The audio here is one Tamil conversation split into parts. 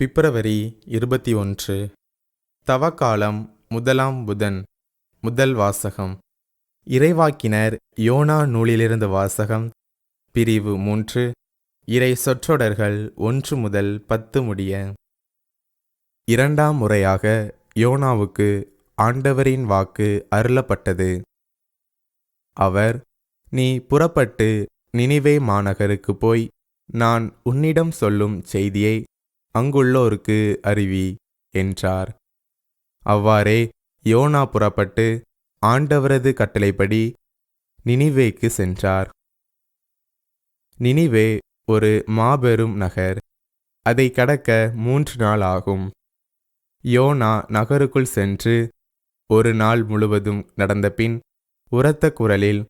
பிப்ரவரி இருபத்தி ஒன்று. தவக்காலம் முதலாம் புதன் முதல் வாசகம். இறைவாக்கினர் யோனா நூலிலிருந்து வாசகம் பிரிவு மூன்று. இறை சொற்றொடர்கள் ஒன்று முதல் பத்து முடிய. இரண்டாம் முறையாக யோனாவுக்கு ஆண்டவரின் வாக்கு அருளப்பட்டது. அவர் நீ புறப்பட்டு நினைவே மாநகருக்கு போய் நான் உன்னிடம் சொல்லும் செய்தியை அங்குள்ளோருக்கு அறிவி என்றார். அவ்வாறே யோனா புறப்பட்டு ஆண்டவரது கட்டளைப்படி நினிவேக்கு சென்றார். நினிவே ஒரு மாபெரும் நகர். அதை கடக்க மூன்று நாள் ஆகும். யோனா நகருக்குள் சென்று ஒரு நாள் முழுவதும் நடந்தபின் உரத்த குரலில்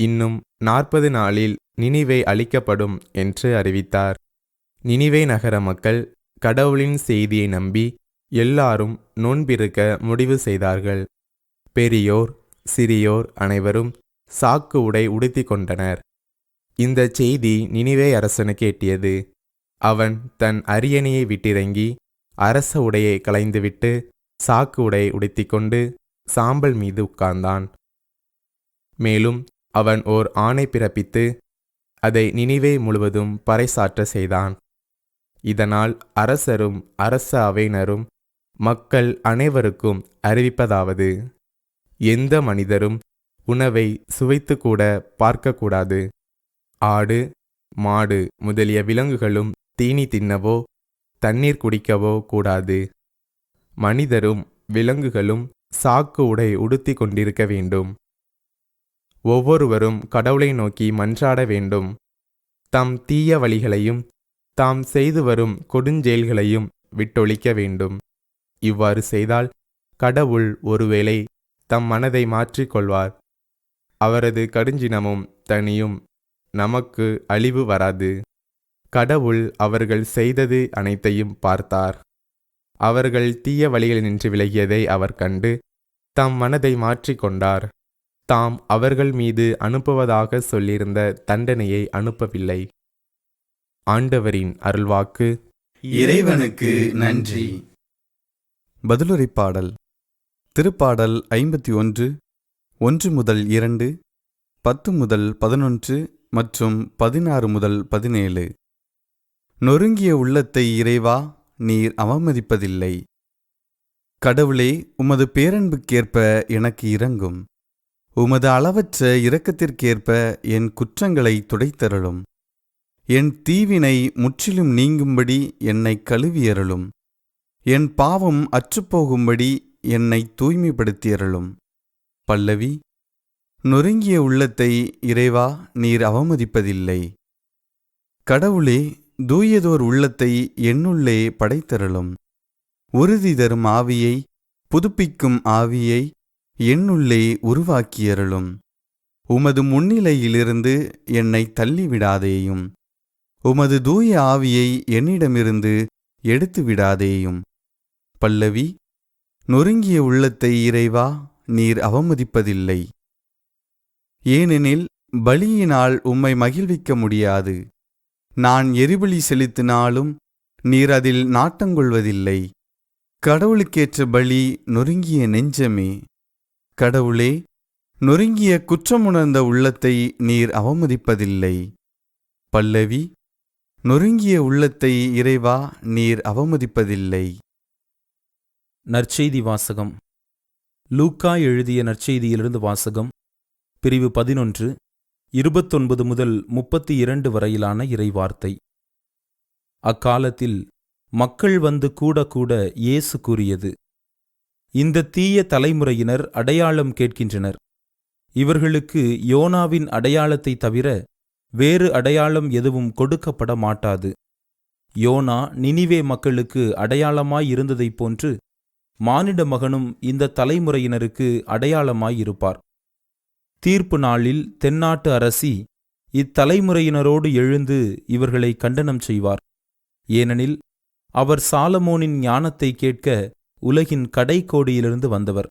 இன்னும் நாற்பது நாளில் நினிவே அழிக்கப்படும் என்று அறிவித்தார். நினிவே நகர மக்கள் கடவுளின் செய்தியை நம்பி எல்லாரும் நோன்பிருக்க முடிவு செய்தார்கள். பெரியோர் சிறியோர் அனைவரும் சாக்கு உடை உடுத்தி கொண்டனர். இந்த செய்தி நினிவே அரசனுக்கு எட்டியது அவன் தன் அரியணையை விட்டிறங்கி அரச உடையை களைந்துவிட்டு சாக்கு உடை உடுத்திக்கொண்டு சாம்பல் மீது உட்கார்ந்தான். மேலும் அவன் ஓர் ஆணை பிறப்பித்து அதை நினைவே முழுவதும் பறைசாற்ற செய்தான். இதனால் அரசரும் அரச அவையினரும் மக்கள் அனைவருக்கும் அறிவிப்பதாவது. எந்த மனிதரும் உணவை சுவைத்துக்கூட பார்க்கக்கூடாது. ஆடு மாடு முதலிய விலங்குகளும் தீனி தின்னவோ தண்ணீர் குடிக்கவோ கூடாது. மனிதரும் விலங்குகளும் சாக்கு உடை உடுத்தி கொண்டிருக்க வேண்டும். ஒவ்வொருவரும் கடவுளை நோக்கி மன்றாட வேண்டும். தம் தீய வழிகளையும் தாம் செய்து வரும் கொடுஞ்செயல்களையும் விட்டொழிக்க வேண்டும். இவ்வாறு செய்தால் கடவுள் ஒருவேளை தம் மனதை மாற்றிக்கொள்வார் அவரது கடுஞ்சினமும் தனியும் நமக்கு அழிவு வராது. கடவுள் அவர்கள் செய்தது அனைத்தையும் பார்த்தார். அவர்கள் தீய வழிகளில் நின்று விலகியதை அவர் கண்டு தம் மனதை மாற்றிக்கொண்டார் தாம் அவர்கள் மீது அனுப்புவதாக சொல்லியிருந்த தண்டனையை அனுப்பவில்லை. ஆண்டவரின் அருள்வாக்கு. இறைவனுக்கு நன்றி. பதிலுரை பாடல். திருப்பாடல் ஐம்பத்தி ஒன்று ஒன்று முதல் இரண்டு பத்து முதல் பதினொன்று மற்றும் பதினாறு முதல் பதினேழு. நொறுங்கிய உள்ளத்தை இறைவா நீர் அவமதிப்பதில்லை. கடவுளே உமது பேரன்புக்கேற்ப எனக்கு இரங்கும். உமது அளவற்ற இரக்கத்திற்கேற்ப என் குற்றங்களை துடைத்தருளும். என் தீவினை முற்றிலும் நீங்கும்படி என்னை கழுவியருளும். என் பாவம் அற்றுப்போகும்படி என்னை தூய்மைப்படுத்தியருளும். பல்லவி நொறுங்கிய உள்ளத்தை இறைவா நீர் அவமதிப்பதில்லை. கடவுளே தூயதோர் உள்ளத்தை என்னுள்ளே படைத்தருளும். உறுதி தரும் ஆவியை புதுப்பிக்கும் ஆவியை என்னுள்ளே உருவாக்கியருளும். உமது முன்னிலையிலிருந்து என்னை தள்ளிவிடாதேயும். உமது தூய ஆவியை என்னிடமிருந்து எடுத்து விடாதேயும் பல்லவி நொறுங்கிய உள்ளத்தை இறைவா நீர் அவமதிப்பதில்லை. ஏனெனில் பலியினால் உம்மை மகிழ்விக்க முடியாது. நான் எரிபலி செலுத்தினாலும் நீர் அதில் நாட்டங்கொள்வதில்லை கடவுளுக்கேற்ற பலி நொறுங்கிய நெஞ்சமே. கடவுளே நொறுங்கிய குற்றமுணர்ந்த உள்ளத்தை நீர் அவமதிப்பதில்லை. பல்லவி நொறுங்கிய உள்ளத்தை இறைவா நீர் அவமதிப்பதில்லை. நற்செய்தி வாசகம். லூக்கா எழுதிய நற்செய்தியிலிருந்து வாசகம். பிரிவு பதினொன்று இருபத்தொன்பது முதல் முப்பத்தி இரண்டு வரையிலான இறைவார்த்தை. அக்காலத்தில் மக்கள் வந்து கூட கூட இயேசு கூறியது இந்த தீய தலைமுறையினர் அடையாளம் கேட்கின்றனர். இவர்களுக்கு யோனாவின் அடையாளத்தை தவிர வேறு அடையாளம் எதுவும் கொடுக்கப்பட மாட்டாது யோனா நினிவே மக்களுக்கு அடையாளமாயிருந்ததைப் போன்று மானிட மகனும் இந்த தலைமுறையினருக்கு அடையாளமாயிருப்பார். தீர்ப்பு நாளில் தென்னாட்டு அரசி இத்தலைமுறையினரோடு எழுந்து இவர்களை கண்டனம் செய்வார். ஏனெனில் அவர் சாலமோனின் ஞானத்தை கேட்க உலகின் கடைக்கோடியிலிருந்து வந்தவர்.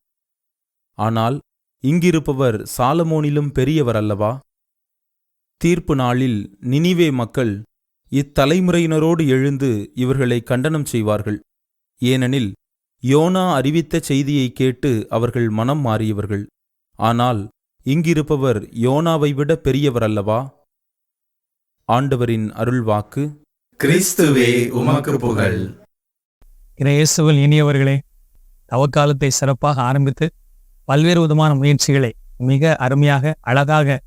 ஆனால் இங்கிருப்பவர் சாலமோனிலும் பெரியவர் அல்லவா தீர்ப்பு நாளில் நினிவே மக்கள் இத்தலைமுறையினரோடு எழுந்து இவர்களை கண்டனம் செய்வார்கள். ஏனெனில் யோனா அறிவித்த செய்தியை கேட்டு அவர்கள் மனம் மாறியவர்கள். ஆனால் இங்கிருப்பவர் யோனாவை விட பெரியவர் அல்லவா ஆண்டவரின் அருள்வாக்கு. கிறிஸ்துவே உமக்கு புகழ். இயேசுவில் இனியவர்களே தவக்காலத்தை சிறப்பாக ஆரம்பித்து பல்வேறு விதமான முயற்சிகளை மிக அருமையாக அழகாக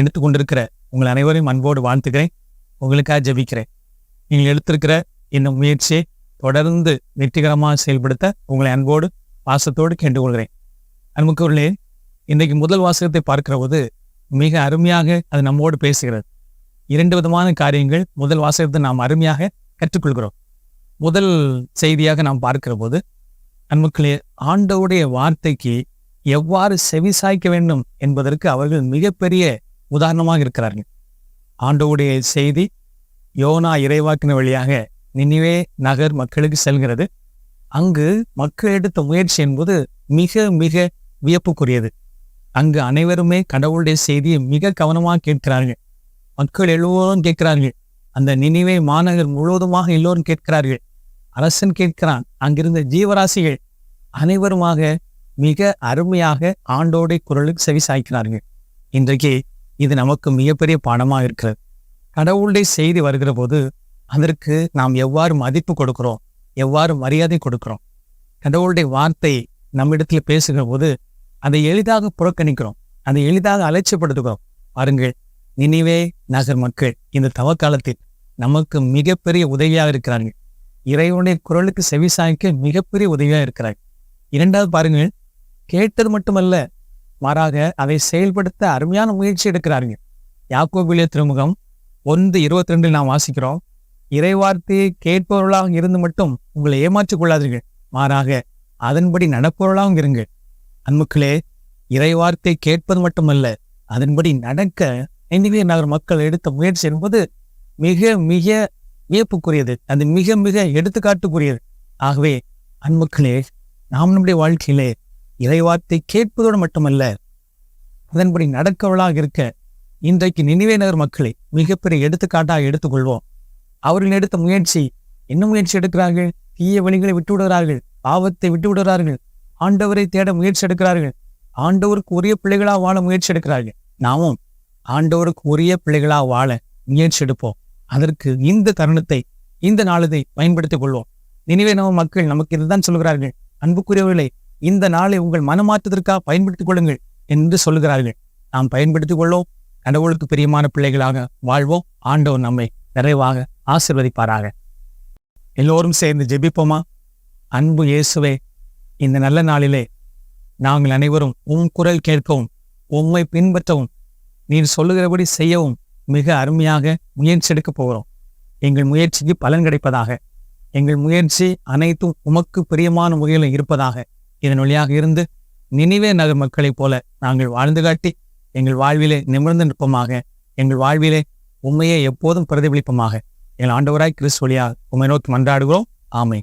எடுத்து கொண்டிருக்கிற உங்கள் அனைவரையும் அன்போடு வாழ்த்துக்கிறேன் உங்களுக்காக ஜெபிக்கிறேன். நீங்கள் எடுத்திருக்கிற இந்த முயற்சியை தொடர்ந்து வெற்றிகரமாக செயல்படுத்த உங்களை அன்போடு பாசத்தோடு கேட்டுக்கொள்கிறேன். அன்புக்குள்ளே இன்றைக்கு முதல் வாசகத்தை பார்க்கிற போது மிக அருமையாக அது நம்மோடு பேசுகிறது. இரண்டு விதமான காரியங்கள் முதல் வாசகத்தை நாம் அருமையாக கற்றுக்கொள்கிறோம். முதல் செய்தியாக நாம் பார்க்கிற போது அன்புக்களே ஆண்டவுடைய வார்த்தைக்கு எவ்வாறு செவிசாய்க்க வேண்டும் என்பதற்கு அவர்கள் மிகப்பெரிய உதாரணமாக இருக்கிறார்கள். ஆண்டவுடைய செய்தி யோனா இறைவாக்கின வழியாக நினிவே நகர் மக்களுக்கு செல்கிறது. அங்கு மக்கள் எடுத்த முயற்சி என்பது மிக மிக வியப்புக்குரியது. அங்கு அனைவருமே கடவுளுடைய செய்தியை மிக கவனமாக கேட்கிறார்கள். மக்கள் எல்லோரும் கேட்கிறார்கள். அந்த நினிவே மாநகர் முழுவதுமாக எல்லோரும் கேட்கிறார்கள். அரசன் கேட்கிறான். அங்கிருந்த ஜீவராசிகள் அனைவருமாக மிக அருமையாக ஆண்டோடைய குரலுக்கு செவி சாய்க்கிறார்கள். இன்றைக்கு இது நமக்கு மிகப்பெரிய பணமாக இருக்கிறது. கடவுளுடைய செய்தி வருகிற போது அதற்கு நாம் எவ்வாறு மதிப்பு கொடுக்கிறோம்? எவ்வாறு மரியாதை கொடுக்கிறோம்? கடவுளுடைய வார்த்தை நம்மிடத்தில் பேசுகிற போது அதை எளிதாக புறக்கணிக்கிறோம். அதை எளிதாக அலட்சியப்படுத்துகிறோம். பாருங்கள் நினைவே நகர் மக்கள் இந்த தவக்காலத்தில் நமக்கு மிகப்பெரிய உதவியாக இருக்கிறார்கள். இறைவனுடைய குரலுக்கு செவிசாய்க்க மிகப்பெரிய உதவியாக இருக்கிறார்கள். இரண்டாவது பாருங்கள் கேட்டது மட்டுமல்ல மாறாக அதை செயல்படுத்த அருமையான முயற்சி எடுக்கிறார்கள் யாக்கோபிலே திருமுகம் ஒன்று இருபத்தி ரெண்டில் நாம் வாசிக்கிறோம். இறைவார்த்தையை கேட்பவர்களாக இருந்து மட்டும் உங்களை ஏமாற்றிக் கொள்ளாதீர்கள். மாறாக அதன்படி நடப்பவர்களாகவும் இருங்கள். அன்புக்களே இறைவார்த்தை கேட்பது மட்டுமல்ல அதன்படி நடக்க நினைவே நகர் மக்கள் எடுத்த முயற்சி என்பது மிக மிக வியப்புக்குரியது. அது மிக மிக எடுத்துக்காட்டுக்குரியது. ஆகவே அன்புக்களே நாம் நம்முடைய வாழ்க்கையிலே இறைவார்த்தை கேட்பதோடு மட்டுமல்ல அதன்படி நடக்கவளாக இருக்க இன்றைக்கு நினைவே நகர் மக்களை மிகப்பெரிய எடுத்துக்காட்டாக எடுத்துக்கொள்வோம். அவர்கள் எடுத்த முயற்சி என்ன முயற்சி எடுக்கிறார்கள்? தீய வழிகளை விட்டுவிடுகிறார்கள் பாவத்தை விட்டுவிடுகிறார்கள். ஆண்டவரை தேட முயற்சி எடுக்கிறார்கள். ஆண்டவருக்கு உரிய பிள்ளைகளாக வாழ முயற்சி எடுக்கிறார்கள். நாமும் ஆண்டவருக்கு உரிய பிள்ளைகளாக வாழ முயற்சி எடுப்போம். அதற்கு இந்த தருணத்தை இந்த நாளதை பயன்படுத்திக் கொள்வோம். நினைவே நம்ம மக்கள் நமக்கு இதுதான் சொல்கிறார்கள். அன்புக்குரியவர்களே இந்த நாளை உங்கள் மனமாற்றத்திற்காக பயன்படுத்திக் கொள்ளுங்கள் என்று சொல்லுகிறார்கள். நாம் பயன்படுத்திக் கொள்வோம். கடவுளுக்கு பிரியமான பிள்ளைகளாக வாழ்வோம். ஆண்டவர் நம்மை நிறைவாக ஆசிர்வதிப்பாராக. எல்லோரும் சேர்ந்து ஜெபிப்போமா? அன்பு இயேசுவே இந்த நல்ல நாளிலே நாங்கள் அனைவரும் உம் குரல் கேட்கவும் உம்மை பின்பற்றவும் நீர் சொல்லுகிறபடி செய்யவும் மிக அருமையாக முயற்சி எடுக்கப் போகிறோம். எங்கள் முயற்சிக்கு பலன் கிடைப்பதாக எங்கள் முயற்சி அனைத்தும் உமக்கு பிரியமான முறையில் இருப்பதாக இதன் வழியாக இருந்து நினைவே நகர் மக்களைப் போல நாங்கள் வாழ்ந்து காட்டி எங்கள் வாழ்விலே நிமிர்ந்து நிற்பமாக. எங்கள் வாழ்விலே உண்மையை எப்போதும் பிரதிபலிப்பமாக. எங்கள் ஆண்டவராய் கிறிஸ்து வழியாக உண்மை நோக்கி மன்றாடுகிறோம். ஆமை